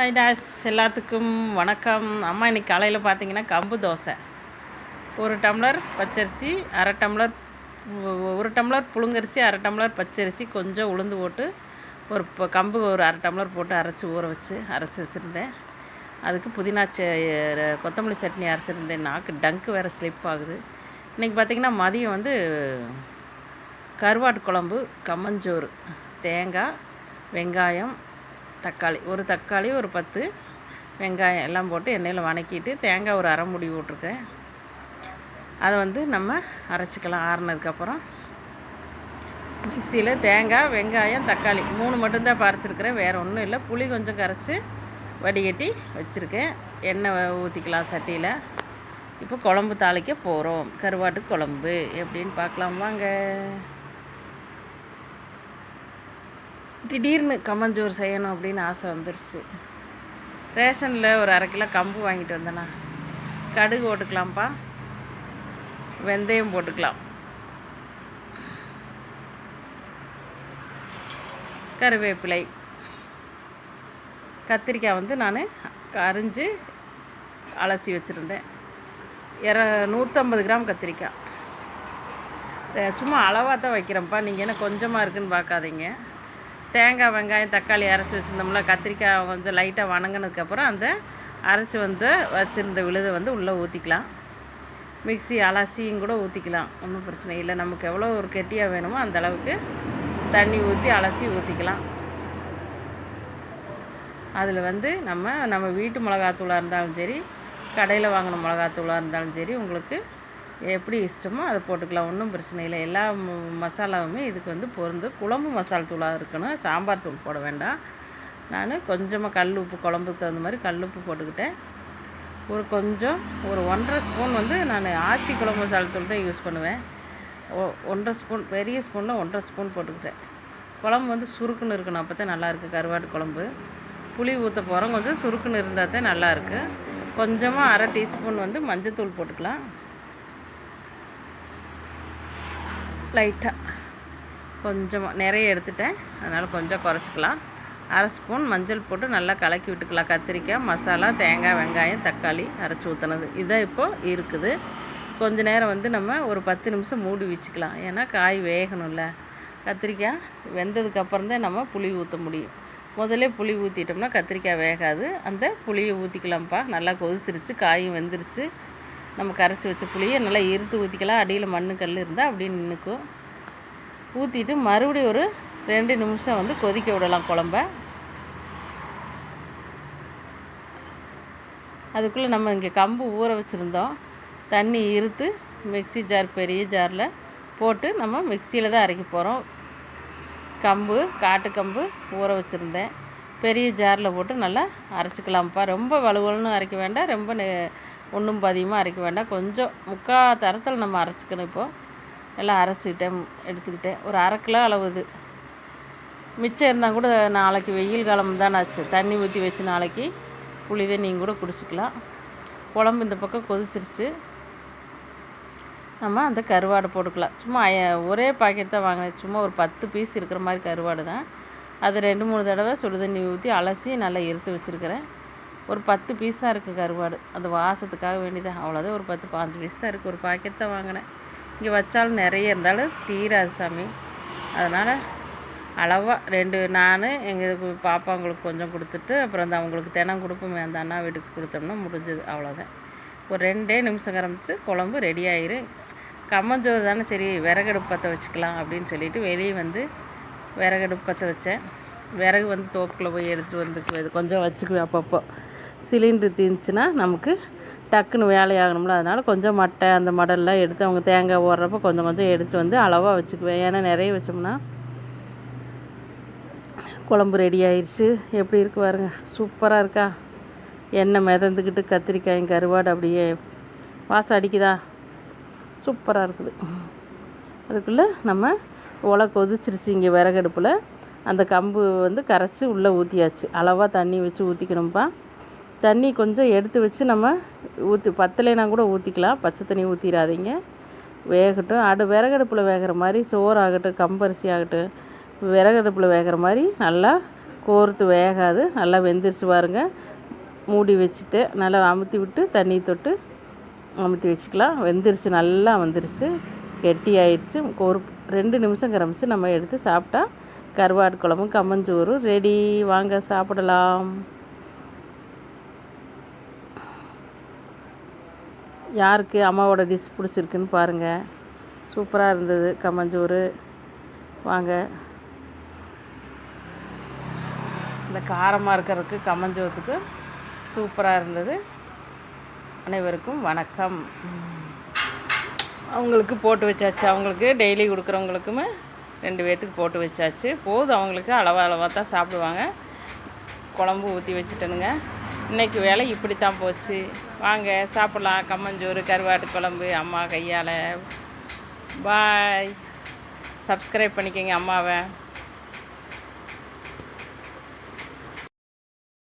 Hi toss எல்லாத்துக்கும் வணக்கம். அம்மா இன்றைக்கி காலையில் பார்த்தீங்கன்னா கம்பு தோசை. ஒரு டம்ளர் பச்சரிசி அரை டம்ளர் ஒரு டம்ளர் புழுங்கரிசி அரை டம்ளர் பச்சரிசி கொஞ்சம் உளுந்து போட்டு ஒரு ப- கம்பு ஒரு அரை டம்ளர் போட்டு அரைச்சி ஊற வச்சு அரைச்சி வச்சுருந்தேன். அதுக்கு புதினா கொத்தமல்லி சட்னி அரைச்சிருந்தேன். நாக்கு டங்கு வேறு ஸ்லிப் ஆகுது. இன்றைக்கி பார்த்தீங்கன்னா மதியம் வந்து கருவாட்டு குழம்பு கம்மஞ்சோறு தேங்காய் வெங்காயம் தக்காளி. ஒரு தக்காளி ஒரு பத்து. வெங்காயம் எல்லாம் போட்டு எண்ணெயில் வணக்கிட்டு தேங்காய் ஒரு அரை முடி போட்டிருக்கேன். அதை வந்து நம்ம அரைச்சிக்கலாம். ஆறுனதுக்கப்புறம் மிக்சியில் தேங்காய் வெங்காயம் தக்காளி மூணு மட்டும்தான் பறிச்சிருக்கிறேன். வேறு ஒன்றும் இல்லை. புளி கொஞ்சம் கரைச்சி வடிகட்டி வச்சுருக்கேன். எண்ணெய் ஊற்றிக்கலாம் சட்டியில். இப்போ குழம்பு தாளிக்க போகிறோம் கருவாட்டு குழம்பு. எப்படின்னு பார்க்கலாம். வாங்க. திடீர்னு கம்மஞ்சோறு செய்யணும் அப்படின்னு ஆசை வந்துருச்சு. ரேஷனில் ஒரு அரை கிலோ கம்பு வாங்கிட்டு வந்தேண்ணா கடுகு போட்டுக்கலாம்ப்பா. வெந்தயம் போட்டுக்கலாம். கருவேப்பிலை. கத்திரிக்காய் வந்து நான் அரிஞ்சு அலசி வச்சுருந்தேன். இர நூற்றம்பது கிராம் கத்திரிக்காய். சும்மா அளவாக தான் வைக்கிறேன்ப்பா. நீங்கள் என்ன கொஞ்சமாக இருக்குன்னு பார்க்காதீங்க. தேங்காய் வெங்காயம் தக்காளி அரைச்சி வச்சுருந்தோம்ல கத்திரிக்காய் கொஞ்சம் லைட்டாக வணங்கினதுக்கப்புறம் அந்த அரைச்சி வந்து வச்சுருந்த விழுதை வந்து உள்ளே ஊற்றிக்கலாம் மிக்ஸி அலசியும் கூட ஊற்றிக்கலாம் ஒன்றும் பிரச்சனை இல்லை. நமக்கு எவ்வளோ ஒரு கெட்டியாக வேணுமோ அந்த அளவுக்கு தண்ணி ஊற்றி அலசி ஊற்றிக்கலாம் அதில் வந்து நம்ம நம்ம வீட்டு மிளகாத்தூளாக இருந்தாலும் சரி கடையில் வாங்கின மிளகாத்தூளாக இருந்தாலும் சரி உங்களுக்கு எப்படி இஷ்டமோ அதை போட்டுக்கலாம் ஒன்றும் பிரச்சனை இல்லை. எல்லா மசாலாவுமே இதுக்கு வந்து பொருந்து. குழம்பு மசாலா தூளாக இருக்கணும். சாம்பார் தூள் போட வேண்டாம். நான் கொஞ்சமாக கல் உப்பு குழம்புக்கு தகுந்த மாதிரி கல் உப்பு போட்டுக்கிட்டேன். ஒரு கொஞ்சம் ஒரு ஒன்றரை ஸ்பூன் வந்து நான் ஆச்சி குழம்பு மசாலா தூள் தான் யூஸ் பண்ணுவேன். ஒ ஒன்றரை ஸ்பூன் பெரிய ஸ்பூனில் ஒன்றரை ஸ்பூன் போட்டுக்கிட்டேன். குழம்பு வந்து சுருக்குன்னு இருக்கணும். அப்போ தான் நல்லாயிருக்கு கருவாட்டு குழம்பு. புளி ஊற்ற போகிறோம் கொஞ்சம் சுருக்குன்னு இருந்தால் தான் நல்லாயிருக்கு கொஞ்சமாக அரை டீஸ்பூன் வந்து மஞ்சத்தூள் போட்டுக்கலாம். லைட்டாக கொஞ்சமாக நிறைய எடுத்துட்டேன். அதனால் கொஞ்சம் குறைச்சிக்கலாம். அரை ஸ்பூன் மஞ்சள் போட்டு நல்லா கலக்கி விட்டுக்கலாம். கத்திரிக்காய் மசாலா தேங்காய் வெங்காயம் தக்காளி அரைச்சி ஊற்றினது இதான் இப்போது இருக்குது. கொஞ்ச நேரம் வந்து நம்ம ஒரு பத்து நிமிஷம் மூடி வச்சுக்கலாம். ஏன்னா காய் வேகணும்ல. கத்திரிக்காய் வெந்ததுக்கப்புறம் தான் நம்ம புளி ஊற்ற முடியும். முதல்ல புளி ஊற்றிட்டோம்னா கத்திரிக்காய் வேகாது. அந்த புளியை ஊற்றிக்கலாம்ப்பா நல்லா கொதிச்சிருச்சு. காயும் வெந்துருச்சு. நம்ம கரைச்சி வச்ச புளியை நல்லா இருத்து ஊற்றிக்கலாம் அடியில் மண்ணு கல் இருந்தால் அப்படியே நின்றுக்கும் ஊற்றிட்டு மறுபடியும் ஒரு ரெண்டு நிமிஷம் வந்து கொதிக்க விடலாம் குழம்ப. அதுக்குள்ளே நம்ம இங்கே கம்பு ஊற வச்சுருந்தோம். தண்ணி இருத்து மிக்ஸி ஜார் பெரிய ஜாரில் போட்டு நம்ம மிக்சியில் தான் அரைக்க போகிறோம் கம்பு காட்டு கம்பு ஊற வச்சுருந்தேன். பெரிய ஜாரில் போட்டு நல்லா அரைச்சிக்கலாம்ப்பா. ரொம்ப வலுவலுன்னு அரைக்க வேண்டாம். ரொம்ப ஒன்றும் பதியமாக அரைக்க வேண்டாம். கொஞ்சம் முக்கால் தரத்தில் நம்ம அரைச்சிக்கணும் இப்போது எல்லாம் அரைச்சிக்கிட்டேன் எடுத்துக்கிட்டேன் ஒரு அரை கிலோ அளவு இது. மிச்சம் இருந்தால் கூட நாளைக்கு வெயில் காலம் தான் ஆச்சு. தண்ணி ஊற்றி வச்சு நாளைக்கு புளி நீங்கள் கூட குடிச்சிக்கலாம். குழம்பு இந்த பக்கம் கொதிச்சிருச்சு. நம்ம அந்த கருவாடை போட்டுக்கலாம். சும்மா ஒரே பாக்கெட் தான் வாங்கினேன். சும்மா ஒரு பத்து பீஸ் இருக்கிற மாதிரி கருவாடு தான். அது ரெண்டு மூணு தடவை சுடுதண்ணி ஊற்றி அலசி நல்லா எடுத்து வச்சுருக்கிறேன். ஒரு பத்து பீஸாக இருக்குது கருவாடு. அந்த வாசத்துக்காக வேண்டியது. அவ்வளோதான் ஒரு பத்து பாஞ்சு பீஸ் தான் இருக்குது ஒரு பாக்கெட் தான் வாங்கினேன். இங்கே வச்சாலும் நிறைய இருந்தாலும் தீராது சாமி. அதனால் அளவாக ரெண்டு நான் எங்கள் பாப்பாங்களுக்கு கொஞ்சம் கொடுத்துட்டு அப்புறம் அந்த அவங்களுக்கு தினம் கொடுப்போமே அந்த அண்ணா வீட்டுக்கு கொடுத்தோம்னா முடிஞ்சது. அவ்வளோதான் ஒரு ரெண்டே நிமிஷம் கரமிச்சு குழம்பு ரெடி ஆயிரும் கம்மஞ்சோறு தானே? சரி விறகடுப்பு பற்ற வச்சுக்கலாம் அப்படின்னு சொல்லிட்டு வெளியே வந்து விறகடுப்பு பற்ற வச்சேன். விறகு வந்து தோப்புக்குள்ளே போய் எடுத்துகிட்டு வந்து கொஞ்சம் வச்சுக்குவேன் அப்பப்போ. சிலிண்டர் தீர்ந்துச்சுன்னா நமக்கு டக்குன்னு வேலையாகணும்ல. அதனால் கொஞ்சம் மட்டை அந்த மடல்லாம் எடுத்து அவங்க தேங்காய் ஓடுறப்ப கொஞ்சம் கொஞ்சம் எடுத்து வந்து அளவாக வச்சுக்குவேன். ஏன்னா நிறைய வச்சோம்னா குழம்பு ரெடி ஆயிடுச்சு எப்படி இருக்கு பாருங்க. சூப்பராக இருக்கா. எண்ணெய் மிதந்துக்கிட்டு கத்திரிக்காயும் கருவாடு அப்படியே வாசம் அடிக்குதா. சூப்பராக இருக்குது. அதுக்குள்ளே நம்ம உலை கொதிச்சிருச்சு இங்கே விறகடுப்பில். அந்த கம்பு வந்து கரைச்சி உள்ளே ஊற்றியாச்சு அளவாக தண்ணி வச்சு ஊற்றிக்கணும்ப்பா தண்ணி கொஞ்சம் எடுத்து வச்சு நம்ம ஊற்றி பத்தலைனா கூட ஊற்றிக்கலாம் பச்சை தண்ணி ஊற்றிடாதீங்க வேகட்டும். அடு விறகடுப்பில் வேகிற மாதிரி சோறு ஆகட்டும் கம்பரிசி ஆகட்டும் விறகடுப்பில் வேகிற மாதிரி நல்லா கோர்த்து வேகாது. நல்லா வெந்துருச்சு பாருங்க. மூடி வச்சுட்டு நல்லா அமுத்தி விட்டு தண்ணி தொட்டு அமுத்தி வச்சுக்கலாம். வெந்துருச்சு நல்லா வந்துருச்சு. கெட்டி ஆயிடுச்சு ஒரு ரெண்டு நிமிஷம் கிளம்பிச்சு நம்ம எடுத்து சாப்பிட்டா கருவாடு குழம்பும் கம்மஞ்சோறும் ரெடி. வாங்க சாப்பிடலாம். யாருக்கு அம்மாவோட டிஷ் பிடிச்சிருக்குன்னு பாருங்கள் சூப்பராக இருந்தது. கம்மஞ்சோறு வாங்க. இந்த காரமாக இருக்கிறதுக்கு கம்மஞ்சோத்துக்கு சூப்பராக இருந்தது. அனைவருக்கும் வணக்கம். அவங்களுக்கு போட்டு வச்சாச்சு. அவங்களுக்கு டெய்லி கொடுக்குறவங்களுக்குமே ரெண்டு பேர்த்துக்கு போட்டு வச்சாச்சு. போதும் அவங்களுக்கு அளவாக அளவாக தான் சாப்பிடுவாங்க. குழம்பு ஊற்றி வச்சுட்டனுங்க. இன்றைக்கி வேலை இப்படி தான் போச்சு. வாங்க சாப்பிட்லாம். கம்மஞ்சோறு கருவாட்டு குழம்பு அம்மா கையால். பாய் சப்ஸ்கிரைப் பண்ணிக்கோங்க அம்மாவை.